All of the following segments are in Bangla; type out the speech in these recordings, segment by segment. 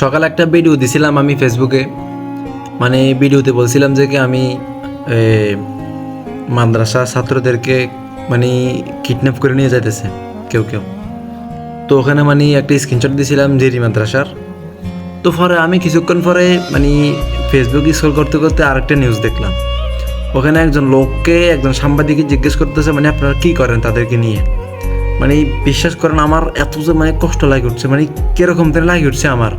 সকালে একটা ভিডিও দিছিলাম আমি ফেসবুকে মানে ভিডিওতে বলছিলাম যে কি আমি মাদ্রাসা ছাত্রদেরকে মানে কিডন্যাপ করে নিয়ে যাইতেছে, কেউ কেউ। তো ওখানে মানে একটা স্ক্রিনশট দিয়েছিলাম জেরি মাদ্রাসার। তো পরে আমি কিছুক্ষণ পরে মানে ফেসবুক স্ক্রল করতে করতে আরেকটা নিউজ দেখলাম। ওখানে একজন লোককে একজন সাংবাদিককে জিজ্ঞেস করতেছে মানে আপনারা কি করেন তাদেরকে নিয়ে? মানে বিশ্বাস করেন আমার এত যে মানে কষ্ট লাগে উঠছে মানে কীরকম করে লাগে উঠছে আমার।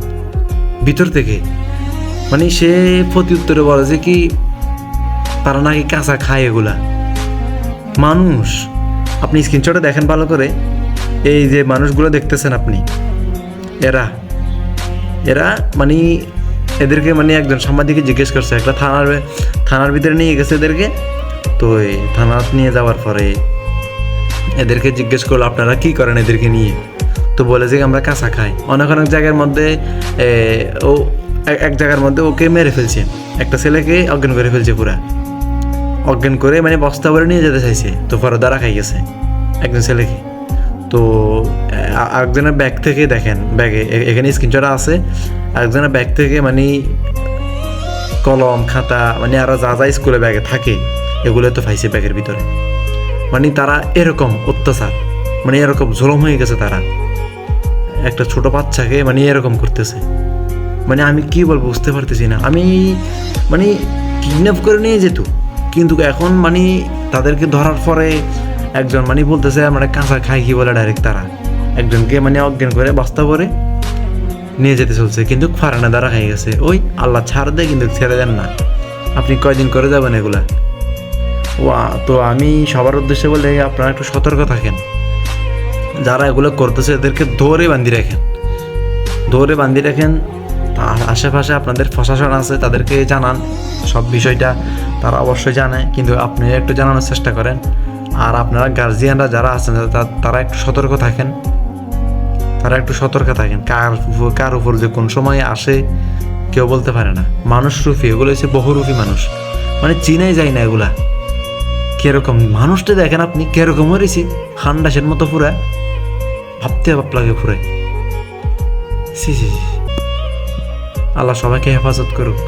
ভিতর থেকে। মানে সে প্রতি উত্তরে বলে যে কি, তারা নাকি কাঁচা খায় এগুলা। মানুষ, আপনি স্ক্রিনশটে দেখেন ভালো করে। এই যে মানুষগুলো দেখতেছেন আপনি, এরা এরা মানে এদেরকে মানে একজন সাংবাদিকে জিজ্ঞেস করছে একটা থানার থানার ভিতরে নিয়ে গেছে এদেরকে? তো এই থানা নিয়ে যাওয়ার পরে এদেরকে জিজ্ঞেস করল, আপনারা কি করেন এদেরকে নিয়ে? তো বলে যে আমরা কাঁচা খাই। অনেক অনেক জায়গার মধ্যে ও এক- জায়গার মধ্যে ওকে মেরে ফেলছে। একটা ছেলেকে অজ্ঞান করে ফেলছে পুরা। অজ্ঞান করে মানে বস্তা ভরে নিয়ে যেতে চাইছে। তো পরে দ্বারা খাই গেছে একজন ছেলেকে। তো আরেকজনের ব্যাগ থেকে দেখেন, ব্যাগে এখানে স্ক্রিনশট আছে। আরেকজনের ব্যাগ থেকে মানে কলম, খাতা মানে আরও যা যা স্কুলে ব্যাগে থাকে, এগুলো তো পাইছে ব্যাগের ভিতরে। মানে তারা এরকম অত্যাচার মানে এরকম জলম হয়ে গেছে তারা। একটা ছোট বাচ্চাকে মানে এরকম করতেছে। মানে আমি কি বলব বুঝতে পারতেছি না। আমি মানে কিডন্যাপ করে নিয়ে যেত। কিন্তু এখন মানে তাদেরকে ধরার পরে একজন মানে বলতেছে, আমরা কাঁচা খাই কি বলে ডাইরেক্ট তারা? একজনকে মানে অজ্ঞান করে বস্তা করে নিয়ে যেতে চলছে, কিন্তু ফারানা দ্বারা খাই গেছে। ওই আল্লাহ ছাড় দেয় কিন্তু ছেড়ে দেন না। আপনি কয়দিন করে যাবেন এগুলা? ও তো আমি সবার উদ্দেশ্যে বলে আপনারা একটু সতর্ক থাকেন। যারা এগুলো করতেছে, এদেরকে ধরে বান্ধি রাখেন। ধরে বান্ধি রাখেন, তার আশেপাশে আপনাদের প্রশাসন আছে, তাদেরকে জানান সব বিষয়টা। তারা অবশ্যই জানে, কিন্তু আপনি একটু জানানোর চেষ্টা করেন। আর আপনারা গার্জিয়ানরা যারা আছেন তারা একটু সতর্ক থাকেন। তারা একটু সতর্ক থাকেন, কার কার উপর যে কোন সময় আসে, কেউ বলতে পারে না। মানুষ রূপী এগুলো হচ্ছে বহুরূপী মানুষ। মানে চিনাই যায় না এগুলা। কীরকম? মানুষটা দেখেন আপনি কীরকম হয়েছি খান্ডাসের মতো পুরা। ভাবতে ভাব লাগে সি সি সি। আল্লাহ সবাইকে হেফাজত করুক